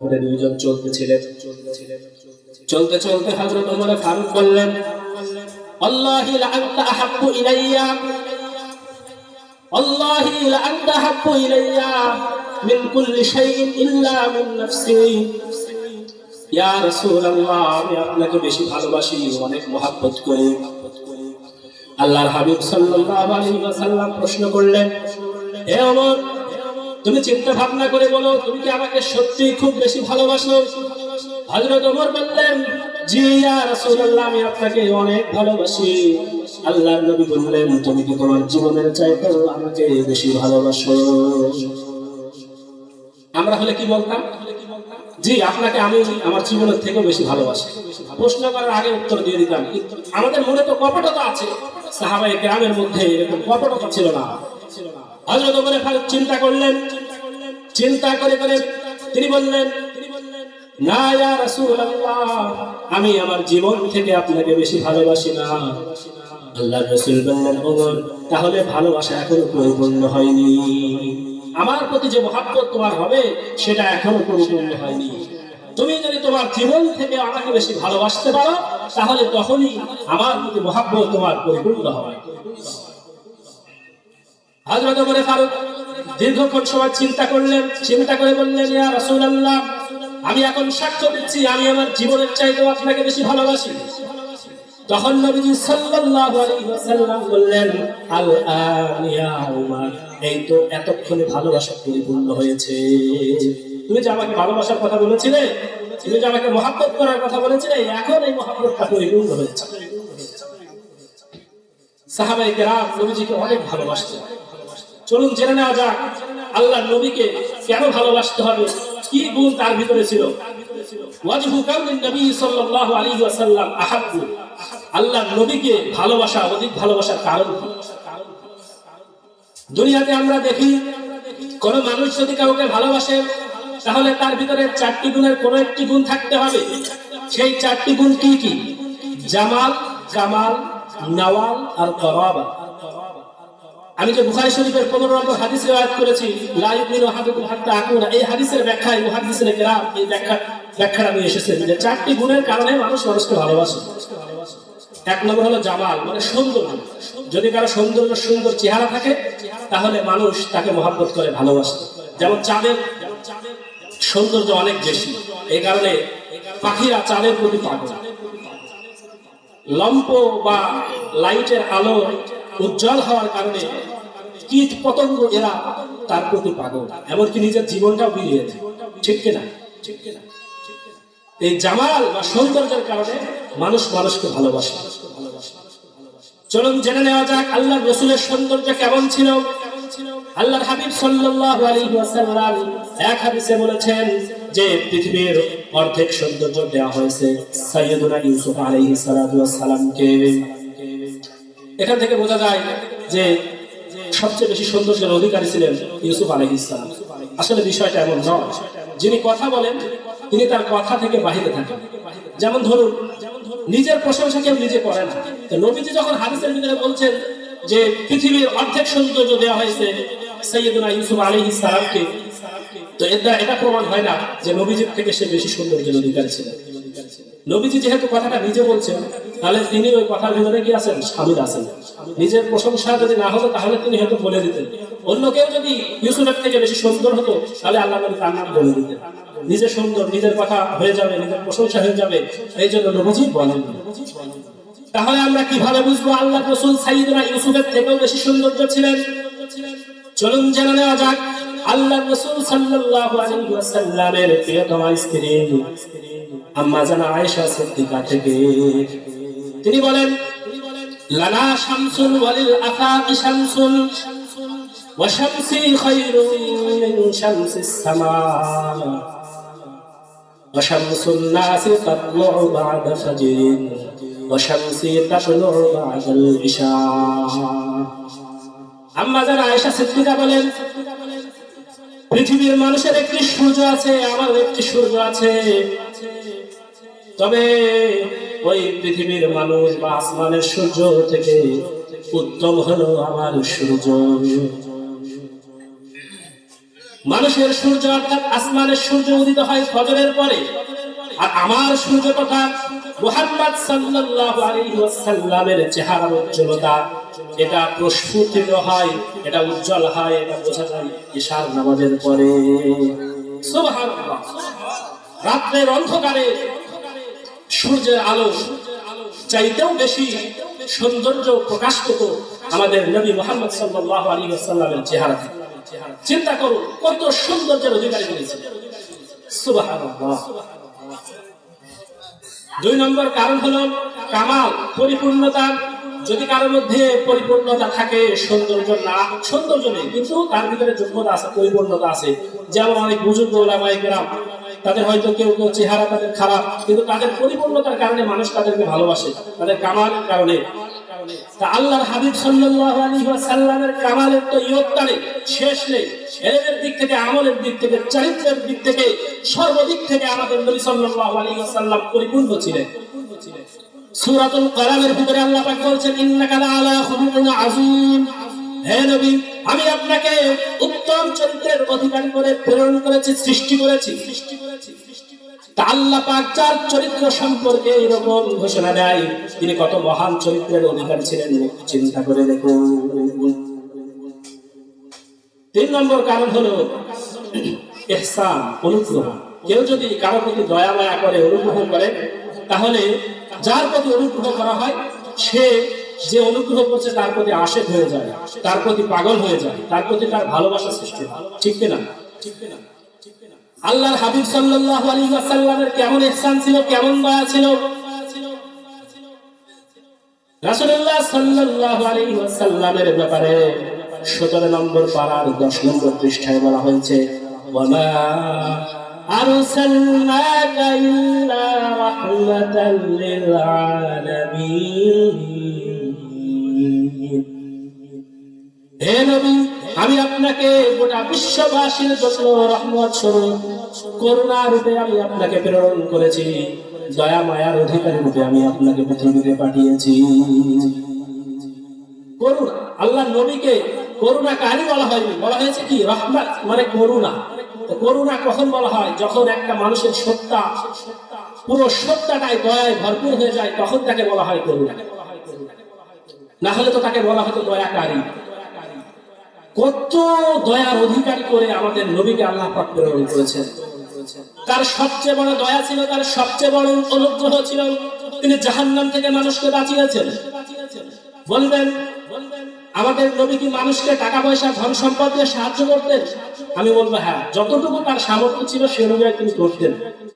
দুইজন চলতে চলতে ফারুক বললেন, আল্লাহি লাআনতা আহাব্বু ইলাইয়া। আল্লাহি লাআনতা আহাব্বু ইলাইয়া মিন কুল্লি শাইইন ইল্লা মিন নাফসি। ইয়া রাসূলুল্লাহ, আমি আপনাকে বেশি ভালোবাসি অনেক মহব্বত করি। আল্লাহর হাবিব সাল্লাল্লাহু আলাইহি ওয়াসাল্লাম প্রশ্ন করলেন, হে ওমর তুমি চিন্তা ভাবনা করে বলো, তুমি কি আমাকে সত্যি খুব বেশি ভালোবাসো? হযরত ওমর বললেন, জি ইয়া রাসূলুল্লাহ, আমি আপনাকে অনেক ভালোবাসি। আল্লাহর নবী বললেন, তুমি কি তোমার জীবনের চাইতেও আমাকে বেশি ভালোবাসো? আমরা হলে কি বলতাম? জি, আপনাকে আমি আমার জীবনের থেকেও বেশি ভালোবাসি। প্রশ্ন করার আগে উত্তর দিয়ে দিতাম। আমাদের মনে তো কপটতা আছে। সাহাবাই গ্রামের মধ্যে এরকম কপটতা ছিল না। হজরত চিন্তা করলেন। চিন্তা করে করে তিনি বললেন, না ইয়া রাসূলুল্লাহ, আমি আমার জীবন থেকে আপনাকে বেশি ভালোবাসি না। আল্লাহ রসুল বললেন, ওমর, তাহলে ভালোবাসা এখনও পরিপূর্ণ হয়নি। আমার প্রতি যে মহাব্বত তোমার হবে, সেটা এখনও পরিপূর্ণ হয়নি। তুমি যদি তোমার জীবন থেকে আমাকে বেশি ভালোবাসতে পারো, তাহলে তখনই আমার প্রতি মহাব্বত তোমার পরিপূর্ণ হবে। হযরত ওমর ফারুক দীর্ঘক্ষণ সময় চিন্তা করলেন, চিন্তা করে বললেন, ইয়া রাসূলুল্লাহ, আমি এখন সাক্ষ্য দিচ্ছি, আমি আমার জীবনের চাইতেও আপনাকে বেশি ভালোবাসি। তখন নবীজি সাল্লাল্লাহু আলাইহি ওয়াসাল্লাম বললেন আল আন ইয়া উমর, এই তো এতক্ষণে ভালোবাসা পরিপূর্ণ হয়েছে। তুমি যে আমাকে ভালোবাসার কথা বলেছিলে, তুমি যে আমাকে মহাব্বত করার কথা বলেছিলে, এখন এই মহাব্বতটা পরিপূর্ণ হয়েছে। সাহাবাই কেরাম নবীজিকে অনেক ভালোবাসতেন। চলুন জেনে নেওয়া যাক, আল্লাহ নবীকে কেন ভালোবাসতে হবে? কি গুণ তার ভিতরে ছিল? আল্লাহ নবীকে ভালোবাসা অধিক ভালোবাসার কারণ দুনিয়াতে আমরা দেখি, কোন মানুষ যদি কাউকে ভালোবাসে, তাহলে তার ভিতরে চারটি গুণের কোন একটি গুণ থাকতে হবে। সেই চারটি গুণ কি কি? জামাল, কামাল, নওয়াল আর করাবা। আমি যে বুখারী শরীফের 15 নম্বর হাদিস রিওয়ায়াত করেছি, লা ইউমিনু আহাদুকুম হাত্তা এই হাদিসের ব্যাখ্যায় এই ব্যাখ্যা, ব্যাখ্যাটা নিয়ে এসেছেন যে চারটি গুণের কারণে মানুষ মানুষকে ভালোবাসে। এক নম্বর হলো জামাল মানে সৌন্দর্য যদি কারও সৌন্দর্য, সুন্দর চেহারা থাকে, তাহলে মানুষ তাকে মহাব্বত করে, ভালোবাসে। যেমন চাঁদের, সৌন্দর্য অনেক বেশি। এই কারণে পাখিরা চাঁদের প্রতি পাগল। লম্প বা লাইটের আলো উজ্জ্বল হওয়ার কারণে কীট পতঙ্গ এরা তার প্রতি পাগল। এমনকি নিজের জীবনটাও বিলিয়ে দেয়। ঠিক কিনা? ঠিক কিনা? এই জামাল বা সৌন্দর্যের কারণে মানুষ মানুষকে ভালোবাসে। চলুন জেনে নেওয়া যাক আল্লাহ রসুলের সৌন্দর্য কেমন ছিল। আল্লাহর হাবিব সাল্লাল্লাহু আলাইহি ওয়াসাল্লাম এক হাদিসে বলেছেন যে পৃথিবীর অর্ধেক সৌন্দর্য দেওয়া হয়েছে সাইয়্যিদুনা ইউসুফ আলাইহিস সালাতু ওয়াস সালামকে এখান থেকে বোঝা যায় যে সবচেয়ে বেশি সৌন্দর্যের অধিকারী ছিলেন ইউসুফ আলাইহিস সালাম। আসলে বিষয়টা এমন নয়। যিনি কথা বলেন, তিনি তার কথা থেকে বাহিরে থাকেন। যেমন ধরুন, নিজের প্রশংসা কেউ নিজে করে না। নবীজি যখন হাদিসের ভিতরে বলছেন যে পৃথিবীর অর্ধেক সৌন্দর্য দেওয়া হয়েছে সৈয়দনা ইউসুফ আলাইহিস সালামকে, তো এটা এটা প্রমাণ হয় না যে নবীজির থেকে সে বেশি সৌন্দর্যের অধিকারী ছিলেন। নবীজি যেহেতু কথাটা নিজে বলছেন, তাহলে তিনি ওই কথার ভিতরে কি আছেন? স্বামীর আছেন। নিজের প্রশংসা যদি না হতো, তাহলে তিনি হয়তো বলে দিতেন। অন্য কেউ যদি ইউসুফের থেকে বেশি সুন্দর হতো, তাহলে আল্লাহ নবী তার নাম বলে দিতেন। নিজে সুন্দর, নিজের কথা হয়ে যাবে, নিজের প্রশংসা হয়ে যাবে, এই জন্য নবীজি বলেন তাহলে আমরা কীভাবে বুঝব আল্লাহ রসুল সাইদনা ইউসুফের থেকেও বেশি সৌন্দর্য ছিলেন? চলুন জেনে নেওয়া যাক। আল্লাহ রসুল সাল্লাল্লাহু আলাইহি ওয়াসাল্লামের প্রিয়তমা স্ত্রী। আম্মা আয়েশা সিদ্দিকা থেকে। তিনি বলেন শামসুন শামসুন, ওয়া শামসি মিন শামসিস সামা, ওয়া শামসুন নাসি তাতলু বা'দা ফাজরিন ওয়া শামসি তাতলু বা'দাল ইশা আম্মা আয়েশা সিদ্দিকা বলেন, পৃথিবীর মানুষের একটি সূর্য আছে আমার একটি সূর্য আছে। তবে ওই পৃথিবীর মানুষ বা আসমানের সূর্য থেকে উত্তম হলো আমার সূর্য। মানুষের সূর্য অর্থাৎ আসমানের সূর্য উদিত হয় ফজরের পরে। আর আমার সূর্য কথা মুহাম্মদ সাল্লাল্লাহু আলাইহি ওয়াসাল্লামের চেহারার উজ্জ্বলতা, এটা প্রস্ফুটিত হয়, এটা উজ্জ্বল হয়, এটা বোঝা যায় ঈশার নামাজের পরে। সুবহানাল্লাহ। রাত্রের অন্ধকারে সূর্যের আলো চাইতেও বেশি সৌন্দর্য প্রকাশ পেত আমাদের নবী মোহাম্মদ সাল্লাল্লাহু আলাইহি ওয়াসাল্লামের চেহারা। চিন্তা করুন, কত সৌন্দর্যের অধিকারী হয়েছে দুই নম্বর কারণ হলো কামাল, পরিপূর্ণতা। যদি কারোর মধ্যে পরিপূর্ণতা থাকে, সৌন্দর্য না, সৌন্দর্য নেই, কিন্তু তার ভিতরে যোগ্যতা আছে, পরিপূর্ণতা আছে। যেমন অনেক বুজুর্গ ওলামায়ে কেরাম তাদের হয়তো কেউ কেউ চেহারা তাদের খারাপ, কিন্তু তাদের পরিপূর্ণতার কারণে মানুষ তাদেরকে ভালোবাসে, তাদের কামালের কারণে। আল্লাহর হাবিব সাল্লাল্লাহু আলাইহি কামালের তো ইয়ত্তা শেষ নেই। এলেমের দিক থেকে, আমলের দিক থেকে, চরিত্রের দিক থেকে সর্বদিক থেকে আমাদের নবী সাল্লাল্লাহু আলাইহি ওয়াসাল্লাম পরিপূর্ণ ছিলেন। সূরাতুল কালামের ভিতরে আল্লাহ বলছেন, ইন্নাকা লাআলা খুলুকিন আযীম। হে নবী আমি আপনাকে উত্তম চরিত্রের অধিকারী করে প্রেরণ করেছি, সৃষ্টি করেছি। সৃষ্টি সম্পর্কে এরকম ঘোষণা দেয়, তিনি কত মহান চরিত্রের অধিকারী চিন্তা করে দেখুন। তিন নম্বর কারণ হলো কেউ যদি কারও প্রতি দয়া মায়া করে, অনুগ্রহ করে, তাহলে যার প্রতি অনুগ্রহ করা হয়, সে যে অনুগ্রহ করছে তার প্রতি আশেক হয়ে যায়, তার প্রতি পাগল হয়ে যায়, তার প্রতি তার ভালোবাসা সৃষ্টি হয়। ঠিক কিনা? আল্লাহর হাবিব ওয়াসাল্লামের কেমন ইহসান ছিল, কেমন দয়া ছিল? রাসূলুল্লাহ সাল্লাল্লাহু আলাইহি ওয়াসাল্লামের ব্যাপারে 17 নম্বর পারার 10 নম্বর পৃষ্ঠায় বলা হয়েছে হে নবী, আমি আপনাকে গোটা বিশ্ববাসীর জন্য রহমত স্বরূপ করুণা রূপে আমি আপনাকে প্রেরণ করেছি। দয়া, মায়ার অধিকারী রূপে আমি আপনাকে পৃথিবীতে পাঠিয়েছি। করুণা, আল্লাহ নবীকে করুণাকারী বলা হয়নি। বলা হয়েছে কি? রহমত মানে করুণা। করুণা কখন বলা হয়? যখন একটা মানুষের সত্তা, পুরো সত্তাটাই দয়ায় ভরপুর হয়ে যায়, তখন তাকে বলা হয় করুণা। না হলে তো তাকে বলা হতো দয়াকারী কত দয়ার অধিকারী করে আমাদের নবীকে আল্লাহ পাক প্রেরণ করেছেন। তার সবচেয়ে বড় দয়া ছিল, তার সবচেয়ে বড় অনুগ্রহ ছিল তিনি জাহান্নাম থেকে মানুষকে বাঁচিয়েছেন। বলবেন, আমাদের নবী কি মানুষকে টাকা পয়সা, ধন সম্পদ দিয়ে সাহায্য করতেন? আমি বলব হ্যাঁ যতটুকু তার সামর্থ্য ছিল সে অনুযায়ী তিনি করতেন।